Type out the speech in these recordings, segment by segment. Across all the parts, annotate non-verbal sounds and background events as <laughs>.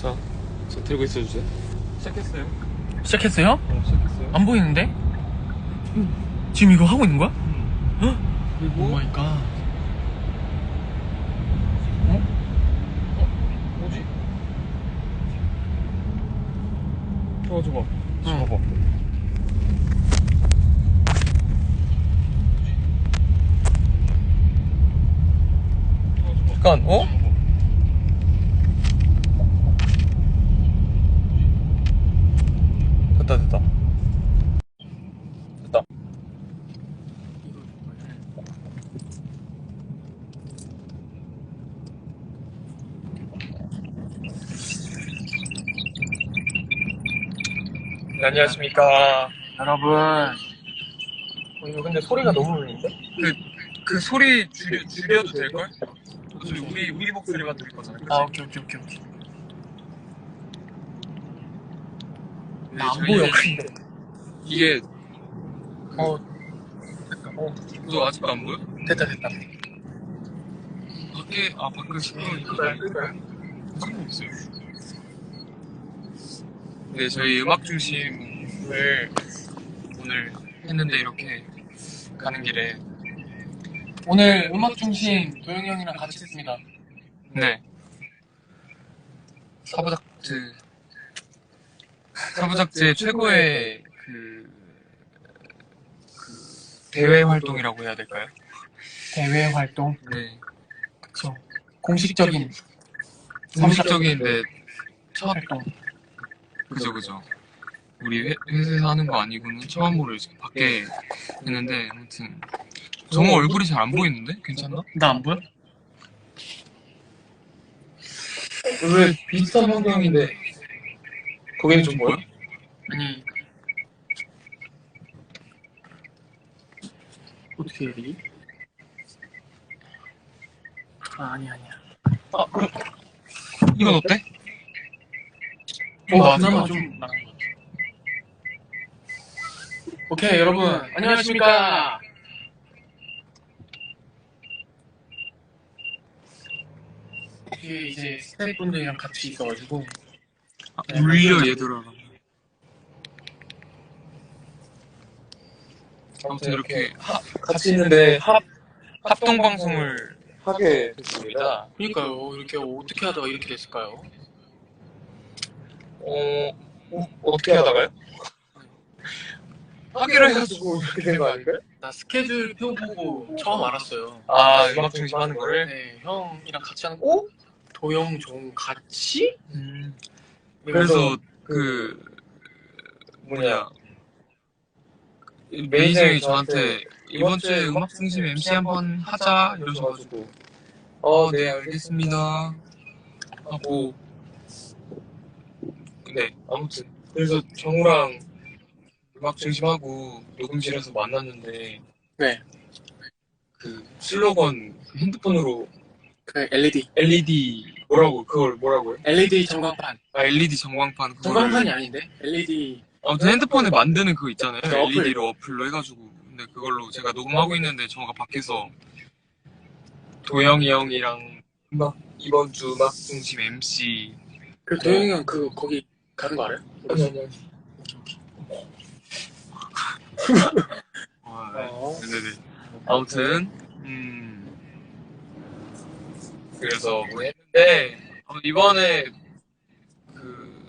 자, 저 들고 있어주세요. 시작했어요. 시작했어요? 어, 시작했어요. 안 보이는데? 지금 이거 하고 있는 거야? 그리고 오 마이 갓. 뭐지? 저거 저거. 응. 저거. 잠깐, 어? 네, 안녕하십니까. 여러분, 어, 이거 근데 소리가 너무 울리는데? 그, 그 소리 줄여, 줄여도 될걸? 어차피 우리, 우리 목소리만 들을 거잖아. 그치? 아 오케이 오케이 오케이 오케이. 네, 나안 저희는 보여 근데. 이게, 어 어, 너 아직도 안 보여? 됐다 됐다. 밖에, 아, 밖에 시끄러우니까. 상관없어요. 네, 저희 음악 중심을 오늘 했는데 이렇게 가는 길에. 오늘 음악 중심 도영이 형이랑 같이 했습니다. 네. 사부작즈. 사부작즈의 최고의 그, 그, 대외 활동이라고 해야 될까요? 대외 활동. 네. 그쵸. 공식적인 공식적인데, 첫, 활동. 그죠, 그죠. 우리 회, 회사에서 하는 거 아니고는 처음으로 이렇게 밖에 했는데, 아무튼. 정우 얼굴이 잘 안 보이는데? 괜찮나? 나 안 보여? 왜 비슷한 환경인데, 거기는 좀 보여? 아니. 어떻게 해야 되지? 아 아니 아니야. 아, 이건 어때? 어, 그나마 맞아. 좀 나은 것 같아. 오케이 여러분 안녕하십니까? 이게 이제 스태프분들이랑 같이 있어가지고 아, 울려, 얘들아. 아무튼 이렇게 합, 같이 있는데 합, 합동 방송을 하게 됐습니다. 그러니까요 이렇게 어떻게 하다가 이렇게 됐을까요? 어, 어, 어떻게 하다가요? 하기로 해가지고 이렇게 된 거 아닌가요? 나 스케줄 표 보고 처음 알았어요. 아, 음악 중심 하는 거를? 네 형이랑 같이 하는 거. 도영 종 같이? 음, 그래서 그, 뭐냐. 매니저 형이 저한테 이번 주에 음악 중심 MC 한번 하자 이러셔가지고 어, 네, 알겠습니다. 하고, 네, 아무튼. 그래서 정우랑 음악 중심하고 녹음실에서 만났는데, 네. 그 슬로건 그 핸드폰으로 그 LED LED 뭐라고 그걸 뭐라고요? LED 전광판 아 LED 전광판 그거를 전광판이 아닌데 LED 아무튼 핸드폰에 만드는 그거 있잖아요. 그 어플. LED로 어플로 해가지고 근데 그걸로 제가 녹음하고 있는데 정우가 밖에서 도영이 형이랑 음악 이번 주 음악 중심 MC 그 도영이 형 그 거기 가는 거 알아요? 아니 아니 아니 아, 어. 네네네 아무튼 음 그래서 뭐 했는데 어, 이번에 그뭐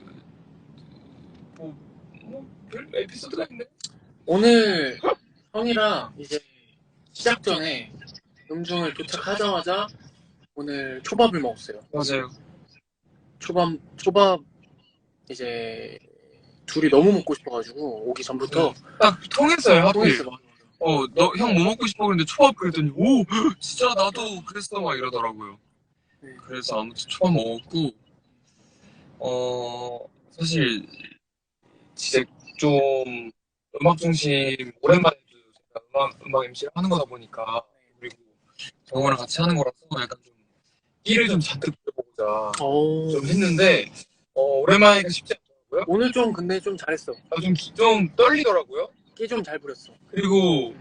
뭐 별 에피소드가 있네 오늘 형이랑 이제 시작 전에 음중을 도착하자마자 오늘 초밥을 먹었어요. 맞아요 초밥 초밥 이제 둘이 너무 먹고 싶어가지고 오기 전부터 딱 통했어요 하필 통했어. 맞아, 맞아. 어, 너 형 뭐 먹고 싶어 그랬는데 초밥 그랬더니 오 <gasps> 진짜 나도 그랬어 막 이러더라고요. 네. 그래서 아무튼 초밥 먹었고 어 사실 진짜 좀 음악 중심 오랜만에 또 제가 음악 음악 MC를 하는 거다 보니까 그리고 정우랑 같이 하는 거라서 약간 좀 끼를 좀 잔뜩 부려보자 어, 좀 했는데 어, 오랜만에 쉽지 않더라고요. 오늘 좀 근데 좀 잘했어. 아, 좀, 기- 좀 떨리더라고요. 끼 좀 잘 부렸어. 그리고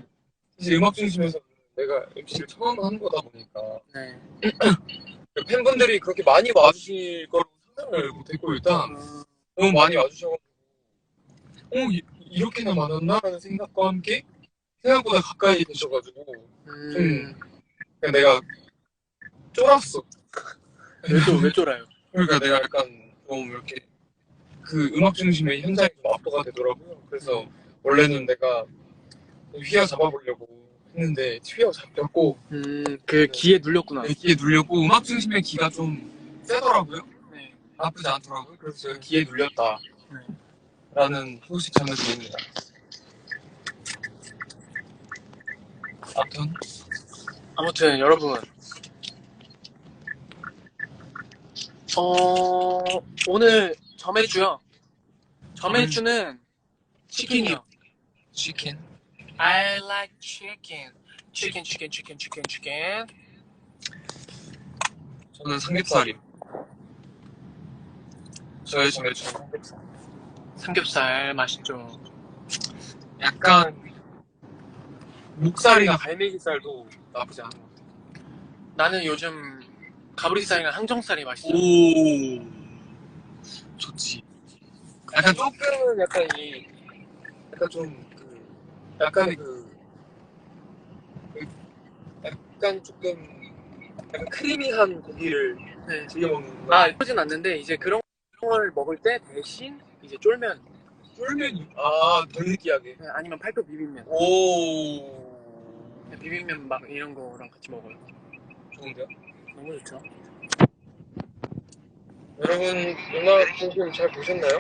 이제 음악 중심에서 내가 MC를 처음 하는 거다 보니까 네. <clears throat> 팬분들이 그렇게 많이 와주실 거라고 상상을 못했고 일단 너무 많이 와주셔가지고 어 이, 이렇게나 많았나라는 생각과 함께 생각보다 가까이 계셔가지고 음, 그냥 내가 쫄았어. 왜, 또, 왜 쫄아요? 그러니까 내가 약간 좀 이렇게 그 음악 중심의 현장에 좀 압도가 되더라고요. 그래서 원래는 내가 휘어 잡아보려고 했는데 휘어 잡혔고 음, 그 기에 눌렸구나. 기에 눌렸고 음악 중심의 기가 좀 세더라고요. 네. 나쁘지 않더라고요. 그래서 제가 기에 눌렸다. 네. 라는 소식 전해드립니다. 아무튼 아무튼 여러분 어 오늘 점액주요 점액주는 치킨이요 치킨 I like chicken 치킨 치킨 치킨 치킨 치킨 저는 삼겹살이요. 저의 삼겹살. 삼겹살 맛있죠 약간 목살이나 갈매기살도 나쁘지 않은 것 같아요. 나는 요즘 가브리살이랑 항정살이 맛있어 오 좋지. 약간 조금은 약간 이 약간 좀그 약간 그, 그 약간 조금 약간 크리미한 고기를 네. 즐겨 먹는 거. 아 그러진 않는데 이제 그런 걸 먹을 때 대신 이제 쫄면 쫄면이 아덜 느끼하게. 네, 아니면 팔도 비빔면 오 네, 비빔면 막 이런 거랑 같이 먹어요 좋은데요? 너무 좋죠 여러분 음악 방송 잘 보셨나요?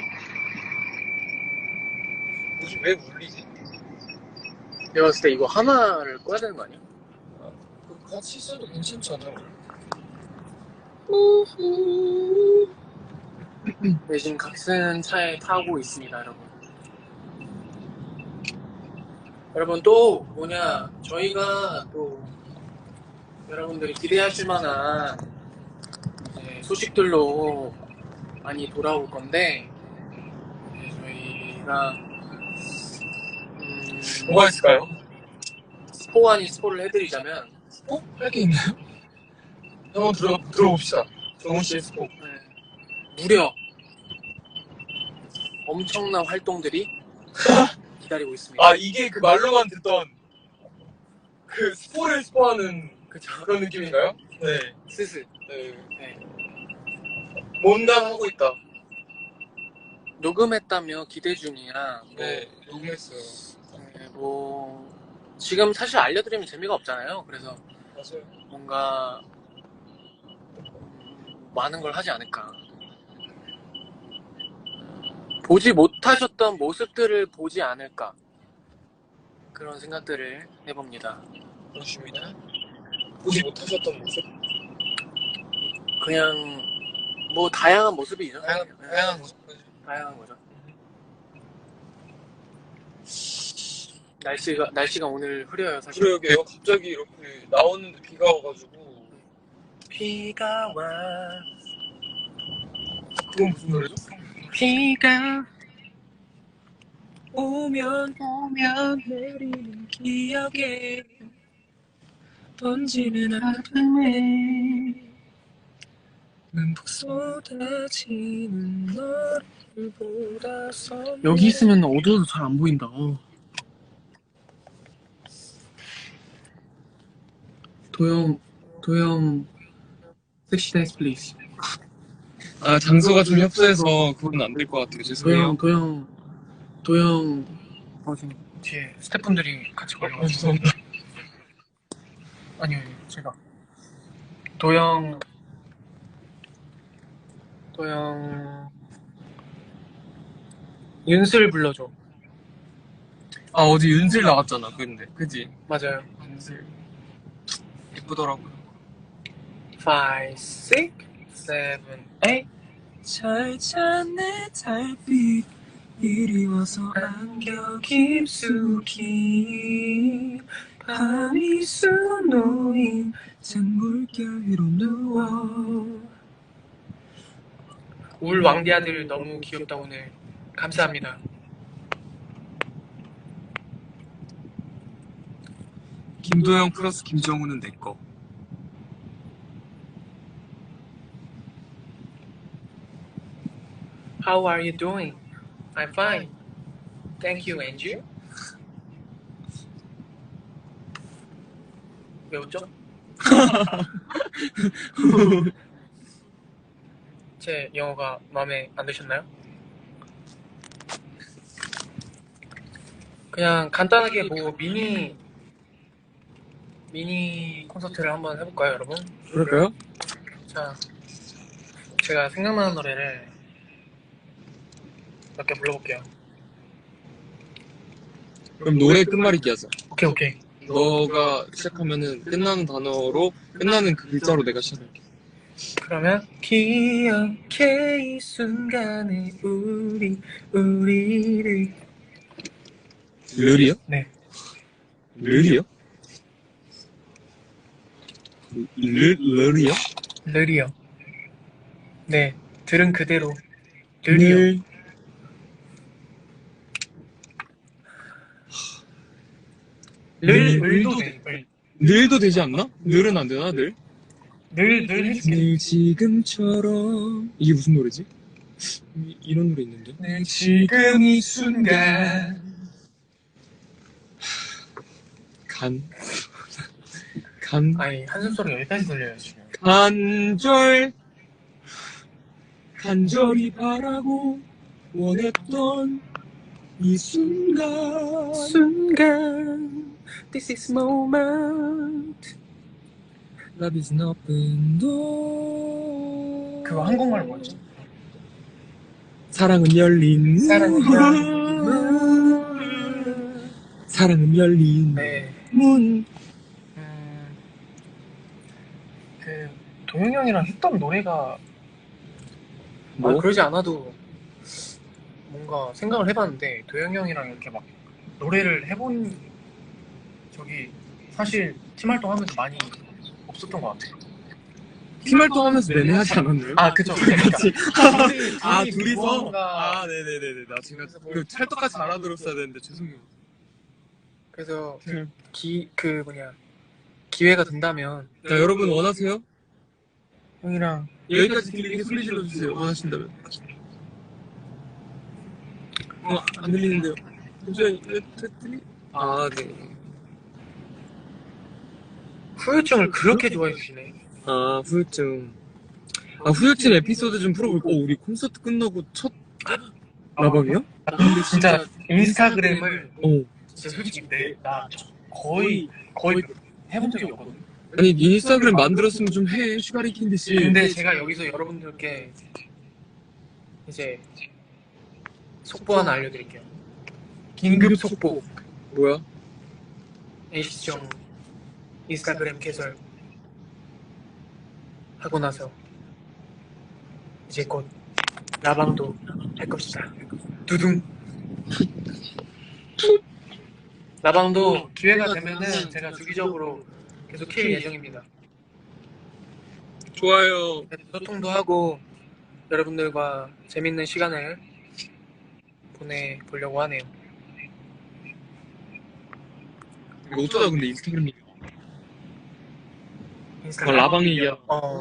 뭐지 왜 울리지? 내가 봤을 때 이거 하나를 꺼야 되는 거 아니야? 그 같이 있어도 괜찮잖아. 네, 지금 값은 차에 타고 있습니다, 여러분. 여러분, 또 뭐냐, 저희가 또 여러분들이 기대하실 만한 이제 소식들로 많이 돌아올 건데, 이제 저희가, 음, 뭐가 있을까요? 스포 아닌 스포를 해드리자면, 어? 할게 있나요? 한번 들어, 들어봅시다. 정훈 씨의 스포. 네, 무려 엄청난 활동들이 <laughs> 기다리고 있습니다. 아, 이게 그 말로만 듣던 그 스포를 스포하는 그쵸. 그런 느낌인가요? 네. 네. 네. 뭔가 하고 있다. 녹음했다며 기대 중이야. 뭐, 네, 녹음했어요. 네, 뭐 지금 사실 알려드리면 재미가 없잖아요. 그래서 맞아요. 뭔가 음, 많은 걸 하지 않을까. 보지 못하셨던 모습들을 보지 않을까. 그런 생각들을 해봅니다. 그렇습니다. 보지 못하셨던 모습? 그냥 뭐 다양한 모습이죠. 다양한, 네, 다양한 모습. 다양한 거죠. 날씨가 날씨가 오늘 흐려요 사실. 그러게요. 갑자기 이렇게 나오는데 비가 와가지고. 비가 와. 그건 무슨 노래죠? 비가 오면 오면 내리는 기억에 던지는 아픔에 눈폭 쏟아지는 너를 보다서 여기 있으면 어두워서 잘 안 보인다 도영 도영 섹시 댄스 플리즈 아, 장소가 좀 협소해서 그건 안 될 것 같아요. 죄송해요. 도영 도영 도영 어 지금 뒤에 스태프분들이 같이 어, 걸려가지고 죄송합니다. 아니요 아니요, 제가 도영 도영 윤슬 불러줘 아, 어제 윤슬 나왔잖아. 근데. 그지? 맞아요 윤슬. 예쁘더라고요. 5, 6, 7, 8 철찬 내 달빛 이리 와서 안겨 깊숙이 밤이 수놓인 잔물결 위로 누워 울 왕디아들 너무 귀엽다 오늘 감사합니다 김도영 플러스 김정우는 내꺼. How are you doing? I'm fine. Thank you, and you? 왜 웃죠? <laughs> 제 영어가 마음에 안 드셨나요? 그냥 간단하게 뭐 미니 미니 콘서트를 한번 해볼까요, 여러분? 그럴까요? 자, 제가 생각나는 노래를 몇 개 불러볼게요. 그럼 노래 끝말잇기 하자. 오케이, 오케이. 너가 시작하면은 끝나는 단어로 끝나는 그 글자로 내가 시작할게. 그러면 기억해 이 순간에 우리 우리를 르리요? 네 르리요? 르 르리요? 느리요. 네 들은 그대로 느리요. 늘 늘도 돼. 늘. 늘도 되지 않나? 늘은 안 되나? 늘? 늘, 늘 해줄게. 늘 지금처럼 이게 무슨 노래지? 이, 이런 노래 있는데? 늘 지금 이 순간 간. 간. 아니 한숨 소리 여기까지 들려요 지금. 간절. 간절히 바라고 원했던 이 순간. 순간 This is moment Love is an open door. 그거 한국말 뭐였죠? 사랑은 열린 사랑은 문. 열린 <laughs> 사랑은 열린 네. 문. 음, 그 동영 형이랑 했던 노래가 뭐? 아, 그러지 않아도 뭔가 생각을 해봤는데 도영 형이랑 이렇게 막 노래를 해본 적이 사실 팀 활동하면서 많이 없었던 것 같아요. 팀 활동하면서 내내 하지 않았나요? 아 그죠. <laughs> 그러니까 <laughs> 같이. 둘이- 아 둘이 둘이서? 무언가 아 네네네네 나 제가 그 찰떡같이 알아들었어야 되는데 죄송해요 그래서 네. 기그 뭐냐 기회가 된다면 자 여러분 원하세요? 형이랑 여기까지 들리게 소리 질러주세요 원하신다면 어, 안 들리는데요 잠시만요 들리... 아네 후유증을 그렇게 좋아해 주시네. 아 후유증 아 후유증 에피소드 좀 풀어볼까? 어, 우리 콘서트 끝나고 첫 라방이야? 근데 진짜 인스타그램을 어 진짜 솔직히 내 나 거의 거의 해본 적이 없거든. 아니 인스타그램 만들었으면 좀 해 슈가리 캔디씨 근데 제가 여기서 여러분들께 이제 속보 하나 알려드릴게요. 긴급 속보. 뭐야? NC정 인스타그램 개설 하고 나서 이제 곧 라방도 할 것이다. 두둥. 라방도 기회가 되면은 제가 주기적으로 계속 킬 예정입니다. 좋아요 소통도 하고 여러분들과 재밌는 시간을 보내보려고 하네요. 이거 어쩌다 근데 인스타그램 얘기 아, 인스타그램. 라방이야 어.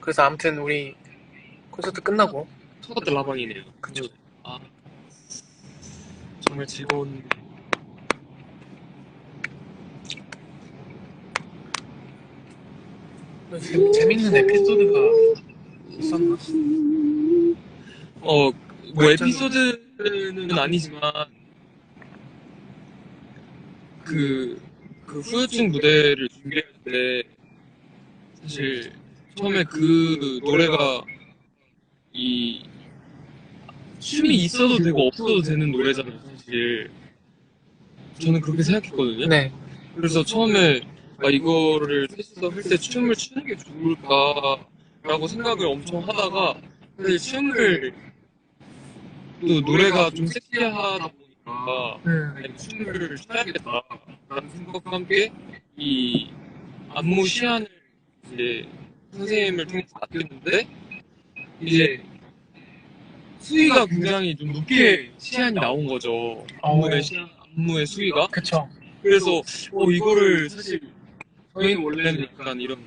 그래서 아무튼 우리 콘서트 끝나고 첫 번째 라방이네요. 그죠? 아 정말 즐거운 재- 재밌는 에피소드가 있었나? 어뭐 에피소드는 아니지만 그, 그 후유증 무대를 준비할 때 사실 처음에 그 노래가 이 춤이 있어도 되고 없어도 되는 노래잖아요 사실 저는 그렇게 생각했거든요. 네. 그래서 처음에 아, 이거를 셋이서 할 때 춤을 추는 게 좋을까라고 생각을 엄청 하다가 사실 춤을 또 노래가 좀 섹시하다 보니 아니, 춤을 춰야겠다라는 생각과 함께 이 안무 시안을 이제 선생님을 통해서 맡겼는데 이제 수위가 굉장히 좀 높게 시안이 나온 거죠 안무의 시안, 안무의 수위가 그쵸. 그래서 어 이거를 사실 저희는 원래는 약간 이런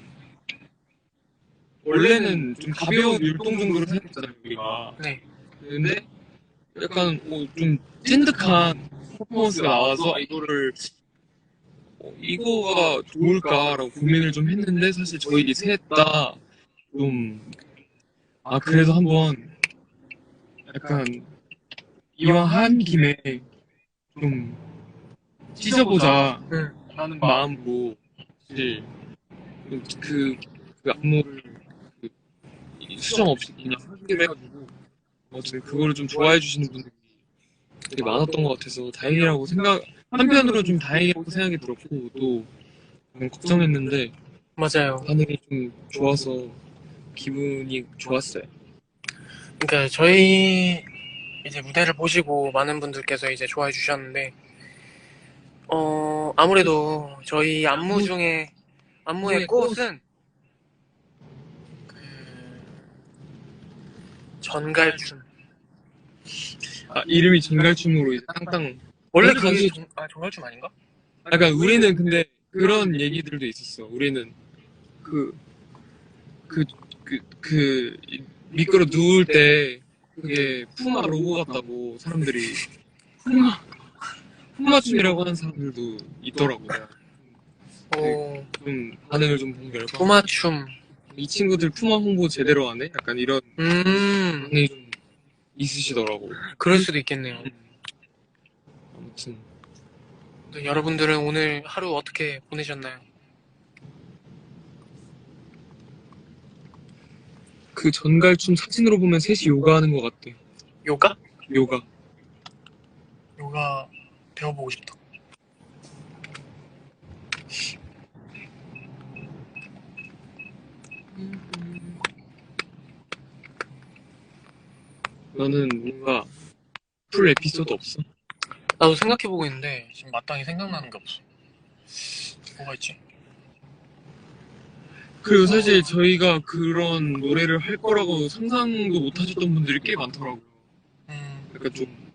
원래는 좀 가벼운 율동 정도로 생각했잖아요, 우리가. 네. 근데 약간 뭐 좀 찐득한 퍼포먼스가 나와서 이거를 어, 이거가 좋을까라고 고민을 좀 했는데 사실 저희 셋다좀 아 그래도 한번 약간 이왕 한 김에 좀 찢어보자 응. 하는 마음으로 사실 그, 그 안무를 그 수정 없이 그냥 하기로 해가지고 어쨌든 그거를 좀 좋아해 주시는 분들이 되게 많았던 것 같아서 다행이라고 생각 한편으로 좀 다행이라고 생각이 들었고 또좀 걱정했는데 맞아요. 반응이 좀 좋아서 기분이 좋았어요. 그러니까 저희 이제 무대를 보시고 많은 분들께서 이제 좋아해 주셨는데 어 아무래도 저희 안무 중에 안무의 꽃은 그 전갈춤 아 이름이 전갈춤으로 이제 땅땅 원래 당시- 전- 아 전갈춤 아닌가? 약간 우리는 근데 그런 얘기들도 있었어. 우리는 그, 그, 그, 그, 이- 미끄러 누울 때 그게 푸마 로고 같다고 사람들이 푸마, 푸마춤이라고 하는 사람들도 있더라고. 오좀 반응을 좀 본 결과 도마춤 이 친구들 푸마 홍보 제대로 안 해? 약간 이런 음 반응이 좀 있으시더라고. 그럴 수도 있겠네요. 아무튼 네, 여러분들은 오늘 하루 어떻게 보내셨나요? 그 전갈춤 사진으로 보면 셋이 요가하는 것 같대. 요가? 요가. 요가 배워보고 싶다. 너는 뭔가 풀 에피소드 없어? 나도 생각해보고 있는데 지금 마땅히 생각나는 게 없어. 뭐가 있지? 그리고 사실 저희가 그런 노래를 할 거라고 상상도 못 하셨던 분들이 꽤 많더라고요. 음 약간 좀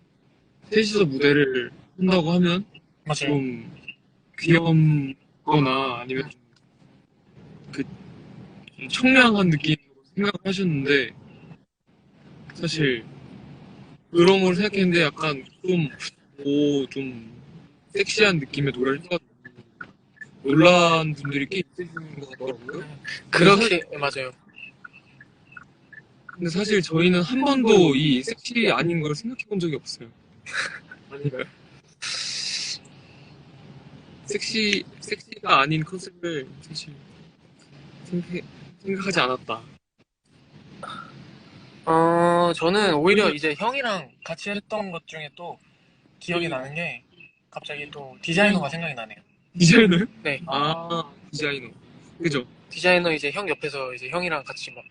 셋이서 무대를 한다고 하면 맞아요. 좀 귀엽거나 아니면 좀 그, 좀 청량한 느낌으로 생각하셨는데 사실 그런 걸 생각했는데 약간 좀, 오, 좀 섹시한 느낌의 노래를 해가지고 놀란 분들이 꽤 있으신 것 같더라고요. 그렇게 맞아요. 근데 사실 저희는 한 번도 이 섹시 아닌 걸 생각해 본 적이 없어요. <laughs> 아닌가요? 섹시, 섹시가 아닌 컨셉을 사실 생각해, 생각하지 않았다. 어 저는 오히려 이제 형이랑 같이 했던 것 중에 또 기억이 나는 게 갑자기 또 디자이너가 생각이 나네요. 디자이너요? 네. 아, 디자이너. 그죠? 디자이너 이제 형 옆에서 이제 형이랑 같이 막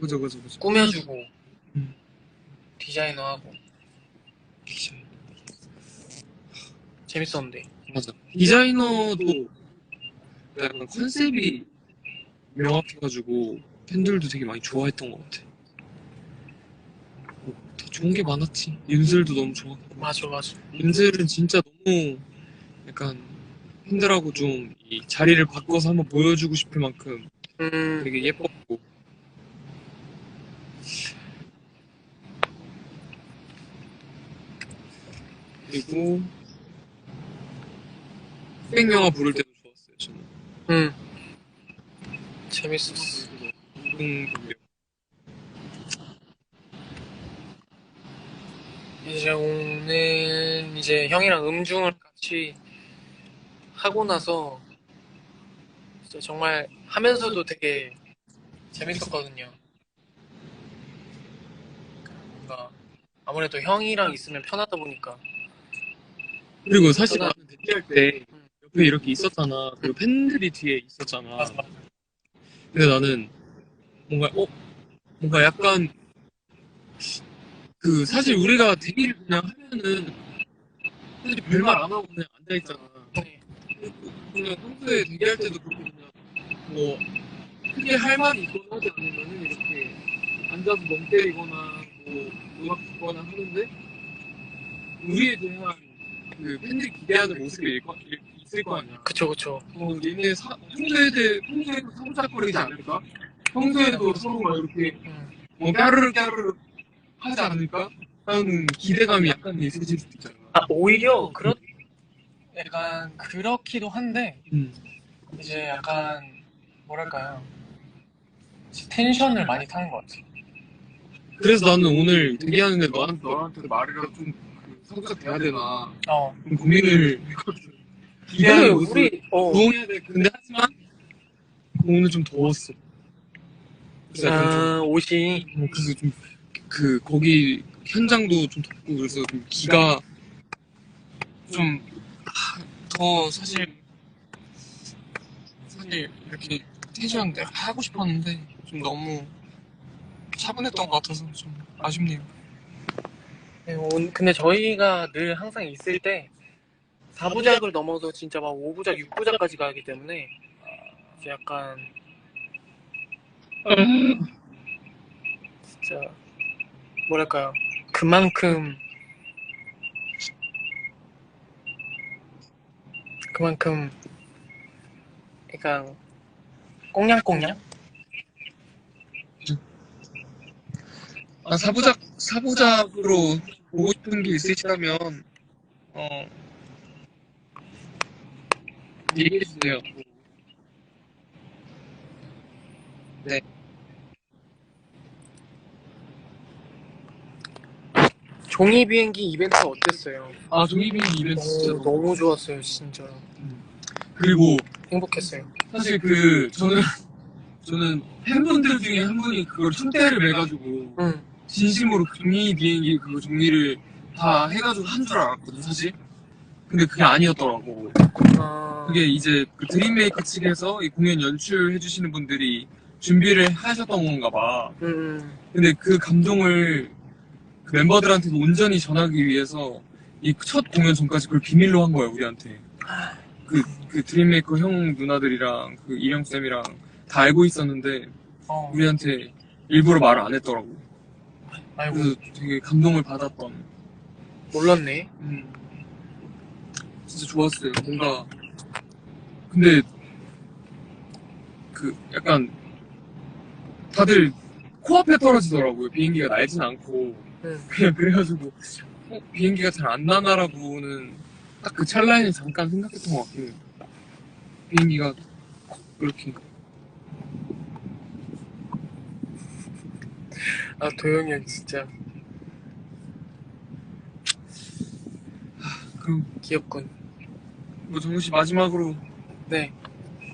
그죠, 그죠, 그죠. 꾸며주고 음. 디자이너 하고 디자이너. 재밌었는데 맞아. 디자이너도 약간 컨셉이 명확해가지고 팬들도 되게 많이 좋아했던 것 같아. 좋은 게 많았지. 윤슬도 너무 좋았고. 맞아 맞아. 윤슬은 진짜 너무 약간 팬들하고 좀 이 자리를 바꿔서 한번 보여주고 싶을 만큼 음 되게 예뻤고. 그리고 흑백 영화 부를 때도 좋았어요. 저는. 음. 재밌었어. 음, 이제 오늘 이제 형이랑 음중을 같이 하고 나서 진짜 정말 하면서도 되게 재밌었거든요. 뭔가 아무래도 형이랑 있으면 편하다 보니까 그리고 사실 나는 데뷔할 때 음. 옆에 이렇게 있었잖아. 그리고 팬들이 뒤에 있었잖아. 근데 나는 뭔가 어 뭔가 약간 그 사실 우리가 데뷔를 그냥 하면은 사실 별말 안 하고 그냥 앉아 있잖아. 네. 그냥 평소에 데뷔할 때도 그렇게 그냥 뭐 크게 할 말이 있거나 하지 않으면은 이렇게 앉아서 멍 때리거나 뭐 음악 듣거나 하는데 우리에 대한 그 팬들이 기대하는 모습이 거- 있을 거 아니야. 그쵸 그쵸. 어, 얘네 사, 평소에 대해 평소에 사고작거리지 않을까? 평소에도 서로 막 이렇게 음. 뭐 까르르 까르르 하지 않을까? 하는 기대감이 약간 있으실 수도 있잖아. 아, 오히려 그렇 약간 그렇기도 한데 음. 이제 약간 뭐랄까요 텐션을 많이 타는 것 같아. 그래서 나는 오늘 대기하는데 너한테, 너한테 말이라도 좀그 성적 돼야 되나 어. 좀 고민을 했거든. 기대하는 모습 우리 어. 부응해야 돼. 근데 하지만 오늘 좀 더웠어. 그래서 약간 좀 아, 옷이 어, 그래서 좀 그 거기 현장도 좀 덥고 그래서 좀 기가 좀 더 사실 사실 이렇게 텐션 내가 하고 싶었는데 좀 너무 차분했던 것 같아서 좀 아쉽네요. 네, 온- 근데 저희가 늘 항상 있을 때 4부작을 넘어서 진짜 막 5부작, 6부작까지 가기 때문에 이제 약간 진짜 뭐랄까요? 그만큼 그만큼 약간 꽁냥꽁냥? 아 사부작 사부작으로 보고 싶은 게 있으시다면 어 얘기해 주세요. 종이 비행기 이벤트 어땠어요? 아 종이비 이벤트 진짜 오, 너무 좋았어요 진짜 그리고 행복했어요 사실 그 저는 저는 팬분들 중에 한 분이 그걸 춘대를 매가지고 응 진심으로 종이 비행기 그거 종이를 다 해가지고 한 줄 알았거든 사실. 근데 그게 아니었더라고. 아, 그게 이제 그 드림메이커 측에서 이 공연 연출해 주시는 분들이 준비를 하셨던 건가 봐. 음, 근데 그 감동을 그 멤버들한테 온전히 전하기 위해서 이 첫 공연 전까지 그걸 비밀로 한 거야 우리한테. 그, 그 드림메이커 형 누나들이랑 그 이령 쌤이랑 다 알고 있었는데 어, 우리한테 일부러 말을 안 했더라고. 아이고 그래서 되게 감동을 받았던. 몰랐네 음, 진짜 좋았어요. 뭔가 근데 그 약간 다들 코앞에 떨어지더라고요. 비행기가 날진 않고 응. 그냥 그래가지고 어, 비행기가 잘 안 나나라고는 딱 그 찰나에 잠깐 생각했던 것 같긴 해요. 비행기가 그렇게 아 도영이 형 진짜 그럼 귀엽군 뭐 정우 씨 마지막으로 네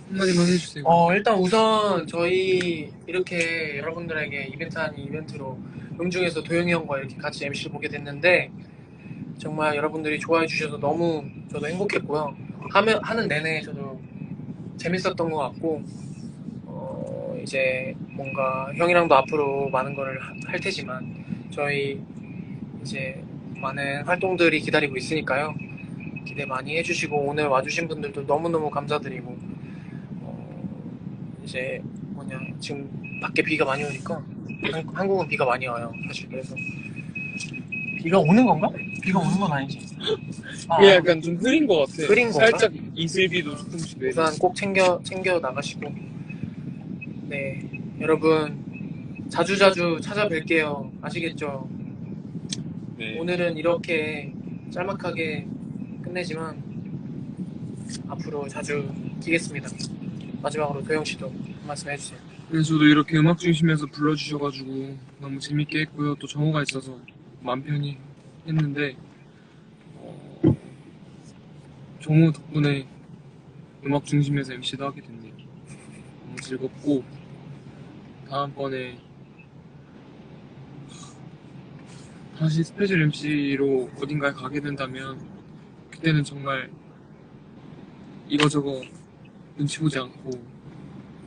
한마디만 해주세요. 어, 일단 우선 저희 이렇게 여러분들에게 이벤트 아닌 이벤트로 음중에서 도영이 형과 이렇게 같이 MC를 보게 됐는데 정말 여러분들이 좋아해 주셔서 너무 저도 행복했고요. 하면, 하는 내내 저도 재밌었던 것 같고 어, 이제 뭔가 형이랑도 앞으로 많은 거를 하- 할 테지만 저희 이제 많은 활동들이 기다리고 있으니까요. 기대 많이 해주시고 오늘 와주신 분들도 너무너무 감사드리고 어, 이제 뭐냐 지금 밖에 비가 많이 오니까 한, 한국은 비가 많이 와요 사실 그래서 비가 오는 건가? 비가 오는 건 아니지 아, 그게 약간 좀 흐린 것 같아. 흐린 건가? 살짝 이슬비도 조금씩 내리고. 우선 꼭 챙겨 챙겨 나가시고 네 여러분 자주 자주 찾아뵐게요 아시겠죠? 네. 오늘은 이렇게 짤막하게 끝내지만 앞으로 자주 끼겠습니다 마지막으로 도영 씨도 한 말씀 해주세요 그래서 저도 이렇게 음악 중심에서 불러주셔가지고 너무 재밌게 했고요. 또 정우가 있어서 마음 편히 했는데 어, 정우 덕분에 음악 중심에서 MC도 하게 됐네요. 너무 즐겁고 다음번에 다시 스페셜 MC로 어딘가에 가게 된다면 그때는 정말 이거저거 눈치 보지 않고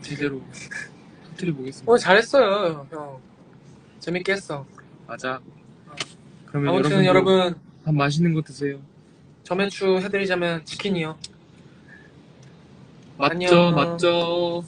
제대로 터뜨려보겠습니다. 오늘 잘했어요 형 재밌게 했어 맞아. 그러면 아무튼 여러분도 여러분 밥 맛있는 거 드세요. 저매추 해드리자면 치킨이요 맞죠, 안녕. 맞죠.